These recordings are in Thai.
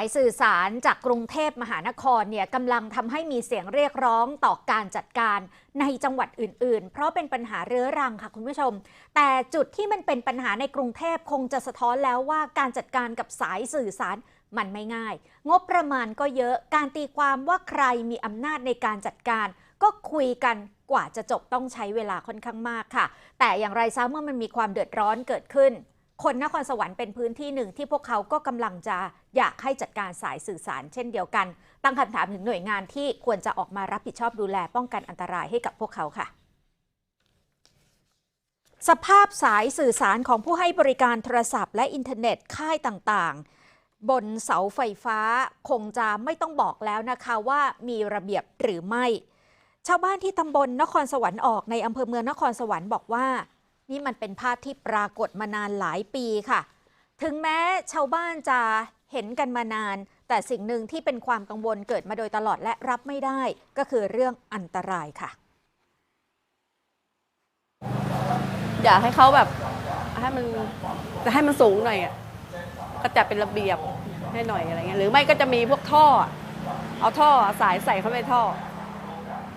ายสื่อสารจากกรุงเทพมหานครเนี่ยกำลังทำให้มีเสียงเรียกร้องต่อการจัดการในจังหวัดอื่น ๆ เพราะเป็นปัญหาเรื้อรังค่ะคุณผู้ชม แต่จุดที่มันเป็นปัญหาในกรุงเทพคงจะสะท้อนแล้วว่าการจัดการกับสายสื่อสารมันไม่ง่าย งบประมาณก็เยอะการตีความว่าใครมีอำนาจในการจัดการ ก็คุยกันกว่าจะจบต้องใช้เวลาค่อนข้างมากค่ะ แต่อย่างไรซะเมื่อมันมีความเดือดร้อนเกิดขึ้น คนนครสวรรค์เป็นพื้นที่หนึ่งที่พวกเขาก็กำลังจะอยากให้จัดการสายสื่อสารเช่นเดียวกัน ตั้งคำถามถึงหน่วยงานที่ควรจะออกมารับผิดชอบดูแลป้องกันอันตรายให้กับพวกเขาค่ะ สภาพสายสื่อสารของผู้ให้บริการโทรศัพท์ และอินเทอร์เน็ตค่ายต่างๆ บนเสาไฟฟ้าคงจะไม่ต้องบอกแล้วนะคะว่ามีระเบียบหรือไม่ ชาวบ้านที่ตำบลนครสวรรค์ออกในอำเภอเมืองนครสวรรค์บอกว่า นี่มันเป็นภาพที่ปรากฏมานานหลายปีค่ะ ถึงแม้ชาวบ้านจะเห็นกันมานาน แต่สิ่งหนึ่งที่เป็นความกังวลเกิดมาโดยตลอดและรับไม่ได้ ก็คือเรื่องอันตรายค่ะ อยากให้เขาแบบให้มันจะให้มันสูงหน่อยอะก็จัดเป็นระเบียบให้หน่อยอะไรเงี้ยหรือไม่ก็จะมีพวกท่อ เอาท่อสายใส่เข้าไปในท่อ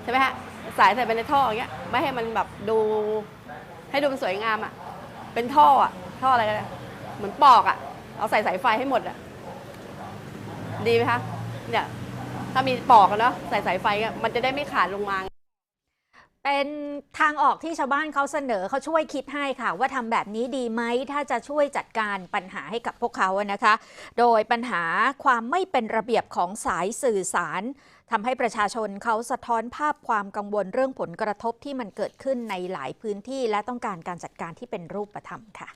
ใช่ไหมฮะสายใส่ไปในท่ออย่างเงี้ยไม่ให้มันแบบดู ให้ดูมันสวยงามอะ เป็นท่ออะ ท่ออะไรกันเหมือนปอกอะ เอาใส่สายไฟให้หมดอะ ดีไหมคะ เนี่ย ถ้ามีปอกเนาะ ใส่สายไฟอะมันจะได้ไม่ขาดลงมา เป็นทางออกที่ชาวบ้านเขาเสนอเขาช่วยคิดให้ค่ะ ว่าทำแบบนี้ดีไหมถ้าจะช่วยจัดการปัญหาให้กับพวกเขานะคะ โดยปัญหาความไม่เป็นระเบียบของสายสื่อสารทำให้ประชาชนเขาสะท้อนภาพความกังวลเรื่องผลกระทบที่มันเกิดขึ้นในหลายพื้นที่ และต้องการการจัดการที่เป็นรูปธรรมค่ะ